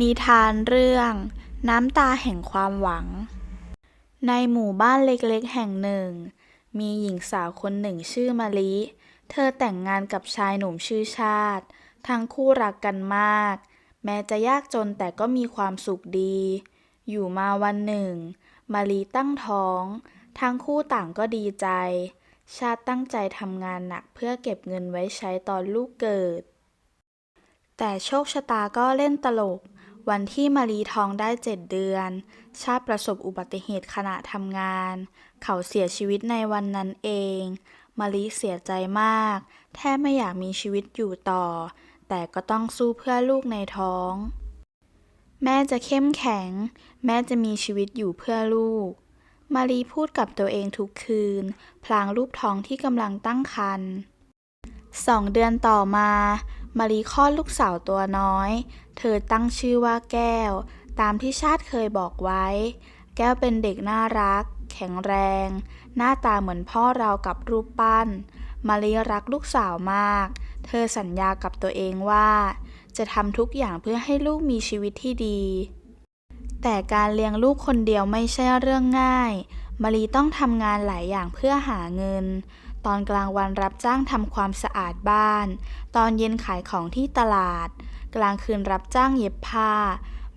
นิทานเรื่อง น้ำตาแห่งความหวัง ในหมู่บ้านเล็กๆ แห่งหนึ่ง มีหญิงสาวคนหนึ่งชื่อมะลิ เธอแต่งงานกับชายหนุ่มชื่อชาติ ทั้งคู่รักกันมาก แม้จะยากจนแต่ก็มีความสุขดี อยู่มาวันหนึ่งมะลิตั้งท้อง ทั้งคู่ต่างก็ดีใจ ชาติตั้งใจทำงานหนักเพื่อเก็บเงินไว้ใช้ตอนลูกเกิดแต่โชคชะตาก็เล่นตลก วันที่มารีท้องได้เจ็ดเดือน ชาติประสบอุบัติเหตุขณะทำงาน เขาเสียชีวิตในวันนั้นเอง มารีเสียใจมาก แทบไม่อยากมีชีวิตอยู่ต่อ แต่ก็ต้องสู้เพื่อลูกในท้อง แม่จะเข้มแข็ง แม่จะมีชีวิตอยู่เพื่อลูก มารีพูดกับตัวเองทุกคืน พลางรูปท้องที่กำลังตั้งครรภ์สองเดือนต่อมา มารีคลอดลูกสาวตัวน้อย เธอตั้งชื่อว่าแก้ว ตามที่ชาติเคยบอกไว้ แก้วเป็นเด็กน่ารัก แข็งแรง หน้าตาเหมือนพ่อเรากับรูปปั้น มารีรักลูกสาวมาก เธอสัญญากับตัวเองว่า จะทำทุกอย่างเพื่อให้ลูกมีชีวิตที่ดี แต่การเลี้ยงลูกคนเดียวไม่ใช่เรื่องง่าย มารีต้องทำงานหลายอย่างเพื่อหาเงิน ตอนกลางวันรับจ้างทำความสะอาดบ้าน ตอนเย็นขายของที่ตลาด กลางคืนรับจ้างเย็บผ้า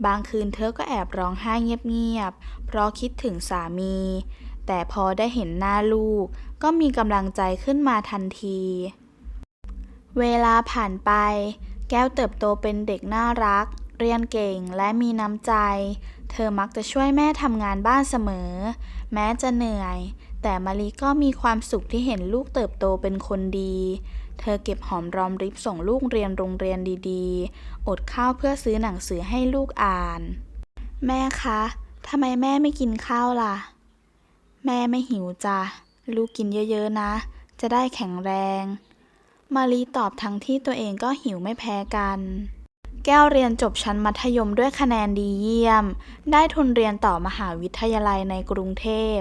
บางคืนเธอก็แอบร้องไห้เงียบๆ เพราะคิดถึงสามี แต่พอได้เห็นหน้าลูก ก็มีกำลังใจขึ้นมาทันที เวลาผ่านไป แก้วเติบโตเป็นเด็กน่ารัก เรียนเก่งและมีน้ำใจ เธอมักจะช่วยแม่ทำงานบ้านเสมอ แม้จะเหนื่อย แต่มารีก็มีความสุขที่เห็นลูกเติบโตเป็นคนดี เธอเก็บหอมรอมริบส่งลูกเรียนโรงเรียนดีๆ อดข้าวเพื่อซื้อหนังสือให้ลูกอ่าน แม่คะทำไมแม่ไม่กินข้าวล่ะ แม่ไม่หิวจ้ะ ลูกกินเยอะๆนะ จะได้แข็งแรง มารีตอบทั้งที่ตัวเองก็หิวไม่แพ้กัน แก้วเรียนจบชั้นมัธยมด้วยคะแนนดีเยี่ยม ได้ทุนเรียนต่อมหาวิทยาลัยในกรุงเทพ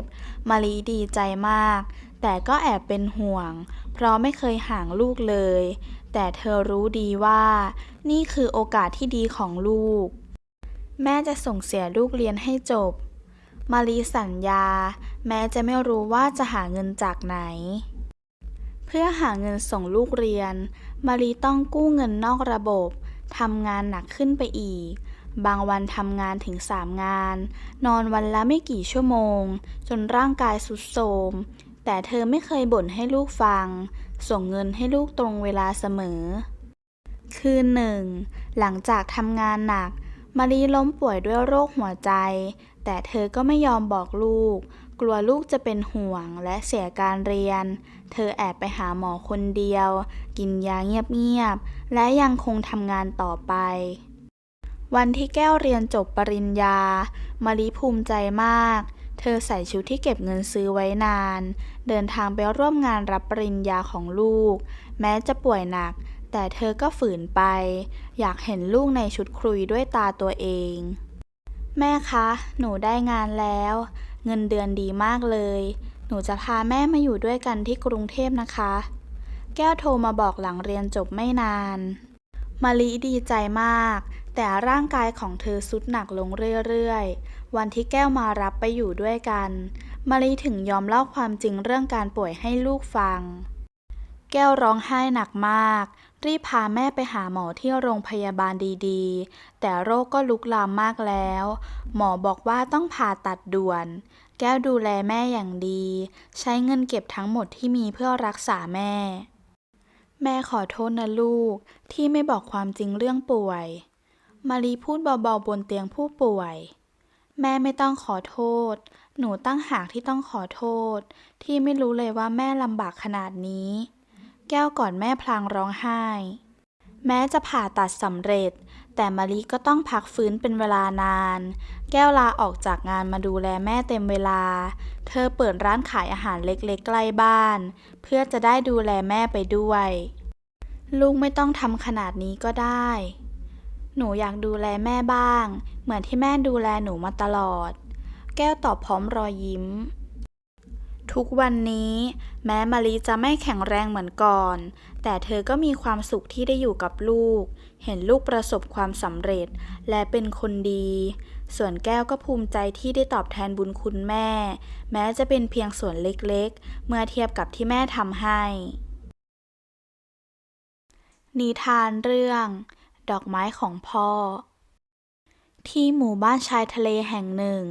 มารีดีใจมาก แต่ก็แอบเป็นห่วง เพราะไม่เคยห่างลูกเลย แต่เธอรู้ดีว่า นี่คือโอกาสที่ดีของลูก แม่จะส่งเสียลูกเรียนให้จบ มารีสัญญา แม้จะไม่รู้ว่าจะหาเงินจากไหน เพื่อหาเงินส่งลูกเรียน มารีต้องกู้เงินนอกระบบ ทำงานหนักขึ้นไปอีก บางวันทำงานถึงสามงาน นอนวันละไม่กี่ชั่วโมง จนร่างกายสุดโทรมแต่เธอไม่เคยบ่นให้ลูกฟัง ส่งเงินให้ลูกตรงเวลาเสมอ คืนหนึ่ง หลังจากทำงานหนัก มารีล้มป่วยด้วยโรคหัวใจ แต่เธอก็ไม่ยอมบอกลูก กลัวลูกจะเป็นห่วงและเสียการเรียน เธอแอบไปหาหมอคนเดียว กินยาเงียบๆ และยังคงทำงานต่อไป วันที่แก้วเรียนจบปริญญา มารีภูมิใจมาก เธอใส่ชุดที่เก็บเงินซื้อไว้นาน เดินทางไปร่วมงานรับปริญญาของลูก แม้จะป่วยหนัก แต่เธอก็ฝืนไป อยากเห็นลูกในชุดครุยด้วยตาตัวเอง แม่คะ หนูได้งานแล้ว เงินเดือนดีมากเลย หนูจะพาแม่มาอยู่ด้วยกันที่กรุงเทพนะคะ แก้วโทรมาบอกหลังเรียนจบไม่นานมาลิดีใจมาก แต่ร่างกายของเธอสุดหนักลงเรื่อยๆ วันที่แก้วมารับไปอยู่ด้วยกันมาลิถึงยอมเล่าความจริงเรื่องการป่วยให้ลูกฟัง แก้วร้องไห้หนักมาก รีบพาแม่ไปหาหมอที่โรงพยาบาลดีๆ แต่โรคก็ลุกลามมากแล้ว หมอบอกว่าต้องผ่าตัดด่วน แก้วดูแลแม่อย่างดี ใช้เงินเก็บทั้งหมดที่มีเพื่อรักษาแม่ แม่ขอโทษนะลูกที่ไม่บอกความจริงเรื่องป่วย มารีพูดเบาๆบนเตียงผู้ป่วย แม่ไม่ต้องขอโทษ หนูตั้งหากที่ต้องขอโทษ ที่ไม่รู้เลยว่าแม่ลำบากขนาดนี้ แก้วก่อนแม่พลางร้องไห้ แม้จะผ่าตัดสำเร็จ แต่มารีก็ต้องพักฟื้นเป็นเวลานาน แก้วลาออกจากงานมาดูแลแม่เต็มเวลา เธอเปิดร้านขายอาหารเล็กๆ ใกล้บ้าน เพื่อจะได้ดูแลแม่ไปด้วย ลูกไม่ต้องทำขนาดนี้ก็ได้ หนูอยากดูแลแม่บ้าง เหมือนที่แม่ดูแลหนูมาตลอด แก้วตอบพร้อมรอยยิ้ม ทุกวันนี้แม้มารีจะไม่แข็งแรงเหมือนก่อน แต่เธอก็มีความสุขที่ได้อยู่กับลูก เห็นลูกประสบความสำเร็จและเป็นคนดี ส่วนแก้วก็ภูมิใจที่ได้ตอบแทนบุญคุณแม่ แม้จะเป็นเพียงส่วนเล็กๆ เมื่อเทียบกับที่แม่ทำให้ นิทานเรื่อง ดอกไม้ของพ่อ ที่หมู่บ้านชายทะเลแห่งหนึ่ง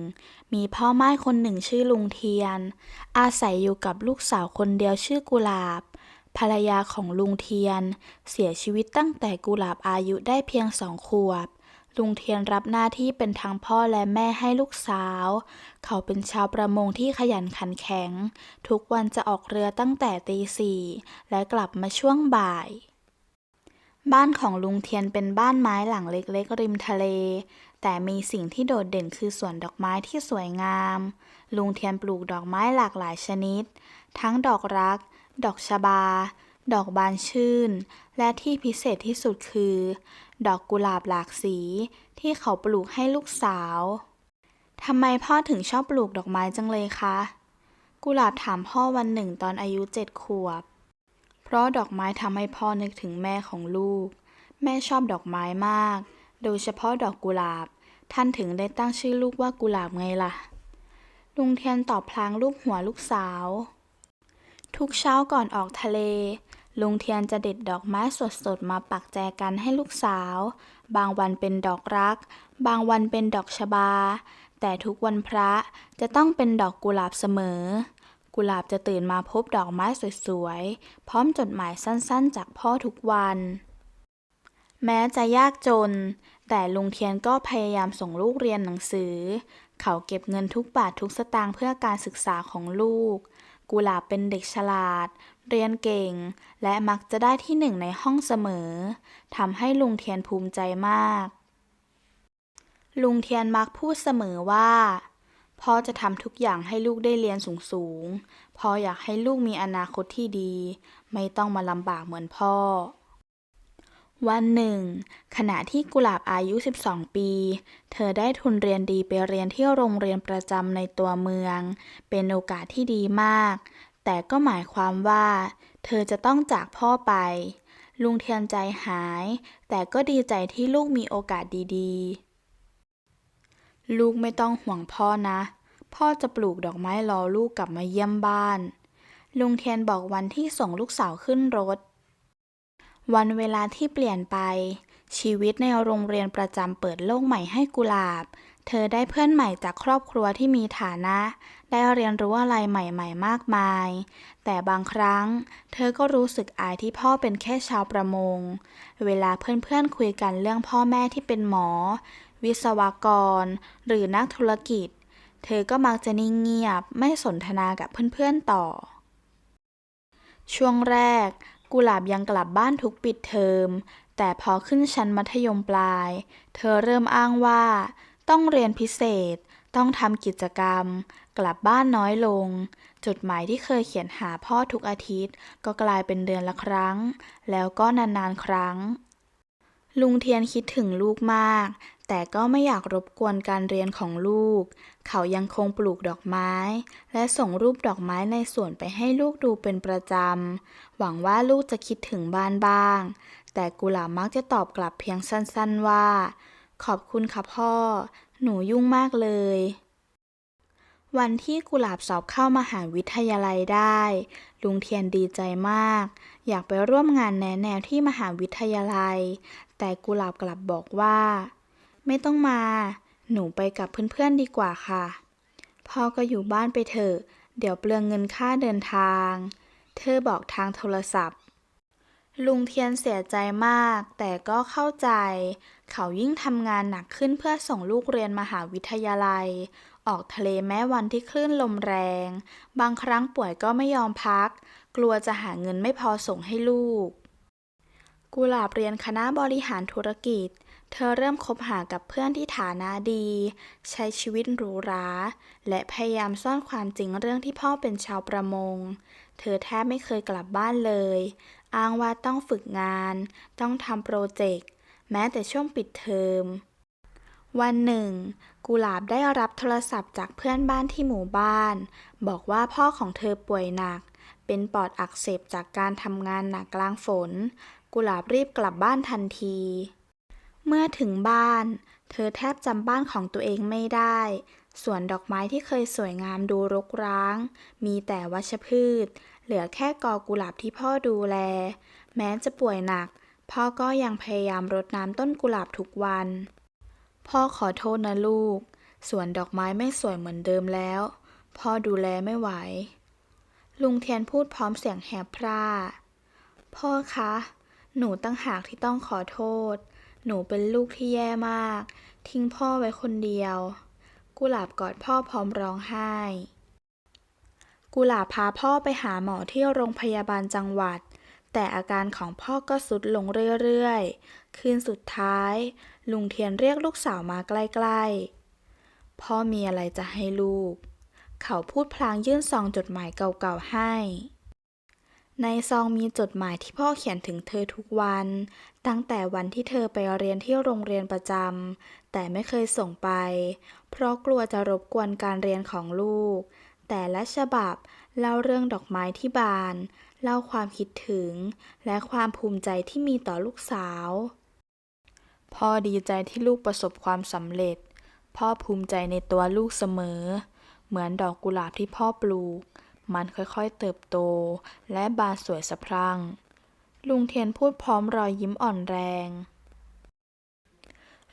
มีพ่อไม้คนหนึ่งชื่อลุงเทียน อาศัยอยู่กับลูกสาวคนเดียวชื่อกุหลาบ ภรรยาของลุงเทียน เสียชีวิตตั้งแต่กุหลาบอายุได้เพียงสองขวบ ลุงเทียนรับหน้าที่เป็นทั้งพ่อและแม่ให้ลูกสาว เขาเป็นชาวประมงที่ขยันขันแข็ง ทุกวันจะออกเรือตั้งแต่ตีสี่และกลับมาช่วงบ่าย บ้านของลุงเทียนเป็นบ้านไม้หลังเล็กๆริมทะเล แต่มีสิ่งที่โดดเด่นคือสวนดอกไม้ที่สวยงาม ลุงเทียนปลูกดอกไม้หลากหลายชนิด ทั้งดอกรัก ดอกชบา ดอกบานชื่น และที่พิเศษที่สุดคือ ดอกกุหลาบหลากสี ที่เขาปลูกให้ลูกสาวทำไมพ่อถึงชอบปลูกดอกไม้จังเลยคะ กุหลาบถามพ่อวันหนึ่งตอนอายุเจ็ดขวบ เพราะดอกไม้ทำให้พ่อนึกถึงแม่ของลูก แม่ชอบดอกไม้มาก โดยเฉพาะดอกกุหลาบ ท่านถึงได้ตั้งชื่อลูกว่ากุหลาบไงล่ะ ลุงเทียนตอบพลางลูกหัวลูกสาว ทุกเช้าก่อนออกทะเล ลุงเทียนจะเด็ดดอกไม้สดๆมาปักแจกันให้ลูกสาว บางวันเป็นดอกรัก บางวันเป็นดอกชบา แต่ทุกวันพระจะต้องเป็นดอกกุหลาบเสมอ กุหลาบจะตื่นมาพบดอกไม้สวยๆ พร้อมจดหมายสั้นๆ จากพ่อทุกวัน แม้จะยากจน แต่ลุงเทียนก็พยายามส่งลูกเรียนหนังสือ เขาเก็บเงินทุกบาททุกสตางค์เพื่อการศึกษาของลูก กุหลาบเป็นเด็กฉลาด เรียนเก่ง และมักจะได้ที่หนึ่งในห้องเสมอทำให้ลุงเทียนภูมิใจมาก ลุงเทียนมักพูดเสมอว่า พ่อจะทำทุกอย่างให้ลูกได้เรียนสูงๆพ่ออยากให้ลูกมีอนาคตที่ดี ไม่ต้องมาลำบากเหมือนพ่อ วันหนึ่ง ขณะที่กุหลาบอายุ 12 ปี เธอได้ทุนเรียนดีไปเรียนที่โรงเรียนประจำในตัวเมือง เป็นโอกาสที่ดีมาก แต่ก็หมายความว่า เธอจะต้องจากพ่อไป ลุงเทียนใจหาย แต่ก็ดีใจที่ลูกมีโอกาสดีๆ ลูกไม่ต้องห่วงพ่อนะ พ่อจะปลูกดอกไม้รอลูกกลับมาเยี่ยมบ้าน ลุงเทียนบอกวันที่ส่งลูกสาวขึ้นรถ วันเวลาที่เปลี่ยนไป ชีวิตในโรงเรียนประจำเปิดโลกใหม่ให้กุหลาบ เธอได้เพื่อนใหม่จากครอบครัวที่มีฐานะ ได้เรียนรู้อะไรใหม่ๆ มากมาย แต่บางครั้ง เธอก็รู้สึกอายที่พ่อเป็นแค่ชาวประมง เวลาเพื่อนๆคุยกันเรื่องพ่อแม่ที่เป็นหมอ วิศวกร หรือนักธุรกิจ เธอก็มักจะนิ่งเงียบไม่สนทนากับเพื่อนๆต่อ ช่วงแรก กุหลาบยังกลับบ้านทุกปิดเทอม แต่พอขึ้นชั้นมัธยมปลาย เธอเริ่มอ้างว่า ต้องเรียนพิเศษ ต้องทำกิจกรรม กลับบ้านน้อยลง จดหมายที่เคยเขียนหาพ่อทุกอาทิตย์ ก็กลายเป็นเดือนละครั้ง แล้วก็นานๆครั้งลุงเทียนคิดถึงลูกมาก แต่ก็ไม่อยากรบกวนการเรียนของลูก เขายังคงปลูกดอกไม้ และส่งรูปดอกไม้ในสวนไปให้ลูกดูเป็นประจำ หวังว่าลูกจะคิดถึงบ้านบ้าง แต่กุหลาบมักจะตอบกลับเพียงสั้นๆว่า ขอบคุณค่ะพ่อ หนูยุ่งมากเลย วันที่กุหลาบสอบเข้ามหาวิทยาลัยได้ ลุงเทียนดีใจมาก อยากไปร่วมงานแนะแนวที่มหาวิทยาลัย แต่กุหลาบกลับบอกว่า ไม่ต้องมา หนูไปกับเพื่อนๆดีกว่าค่ะ พ่อก็อยู่บ้านไปเถอะ เดี๋ยวเปลืองเงินค่าเดินทาง เธอบอกทางโทรศัพท์ ลุงเทียนเสียใจมาก แต่ก็เข้าใจ เขายิ่งทำงานหนักขึ้นเพื่อส่งลูกเรียนมหาวิทยาลัย ออกทะเลแม้วันที่คลื่นลมแรง บางครั้งป่วยก็ไม่ยอมพัก กลัวจะหาเงินไม่พอส่งให้ลูก กุหลาบเรียนคณะบริหารธุรกิจ เธอเริ่มคบหากับเพื่อนที่ฐานะดี ใช้ชีวิตหรูหรา และพยายามซ่อนความจริงเรื่องที่พ่อเป็นชาวประมง เธอแทบไม่เคยกลับบ้านเลย อ้างว่าต้องฝึกงาน ต้องทำโปรเจกต์ แม้แต่ช่วงปิดเทอม วันหนึ่ง กุหลาบได้รับโทรศัพท์จากเพื่อนบ้านที่หมู่บ้าน บอกว่าพ่อของเธอป่วยหนัก เป็นปอดอักเสบจากการทำงานหนักกลางฝน กุหลาบรีบกลับบ้านทันที เมื่อถึงบ้าน เธอแทบจำบ้านของตัวเองไม่ได้ สวนดอกไม้ที่เคยสวยงามดูรกร้าง มีแต่วัชพืช เหลือแค่กอกุหลาบที่พ่อดูแล แม้จะป่วยหนัก พ่อก็ยังพยายามรดน้ำต้นกุหลาบทุกวัน พ่อขอโทษนะลูก สวนดอกไม้ไม่สวยเหมือนเดิมแล้ว พ่อดูแลไม่ไหว ลุงเทียนพูดพร้อมเสียงแหบพร่า พ่อคะ หนูตั้งหากที่ต้องขอโทษ หนูเป็นลูกที่แย่มาก ทิ้งพ่อไว้คนเดียว กุหลาบกอดพ่อพร้อมร้องไห้ กุหลาบพาพ่อไปหาหมอที่โรงพยาบาลจังหวัด แต่อาการของพ่อก็สุดลงเรื่อยๆ คืนสุดท้าย ลุงเทียนเรียกลูกสาวมาใกล้ๆ พ่อมีอะไรจะให้ลูก เขาพูดพลางยื่นซองจดหมายเก่าๆให้ ในซองมีจดหมายที่พ่อเขียนถึงเธอทุกวัน ตั้งแต่วันที่เธอไปเรียนที่โรงเรียนประจำแต่ไม่เคยส่งไป เพราะกลัวจะรบกวนการเรียนของลูก แต่ละฉบับเล่าเรื่องดอกไม้ที่บาน เล่าความคิดถึง และความภูมิใจที่มีต่อลูกสาว พ่อดีใจที่ลูกประสบความสำเร็จ พ่อภูมิใจในตัวลูกเสมอ เหมือนดอกกุหลาบที่พ่อปลูก มันค่อยๆเติบโต และบานสวยสะพรั่ง ลุงเทียนพูดพร้อมรอยยิ้มอ่อนแรง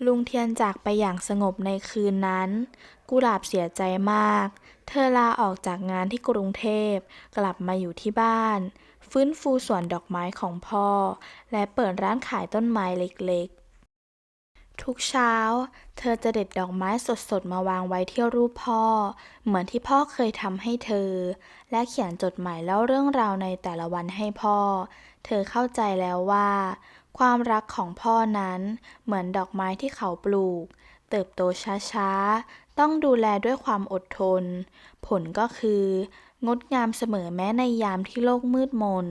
ลุงเทียนจากไปอย่างสงบในคืนนั้น กุหลาบเสียใจมาก เธอลาออกจากงานที่กรุงเทพ กลับมาอยู่ที่บ้าน ฟื้นฟูสวนดอกไม้ของพ่อ และเปิดร้านขายต้นไม้เล็กๆ ทุกเช้า เธอจะเด็ดดอกไม้สดๆ มาวางไว้ที่รูปพ่อ เหมือนที่พ่อเคยทำให้เธอ และเขียนจดหมายเล่าเรื่องราวในแต่ละวันให้พ่อ เธอเข้าใจแล้วว่า ความรักของพ่อนั้น เหมือนดอกไม้ที่เขาปลูก เติบโตช้าๆ ต้องดูแลด้วยความอดทน ผลก็คือ งดงามเสมอแม้ในยามที่โลกมืดมน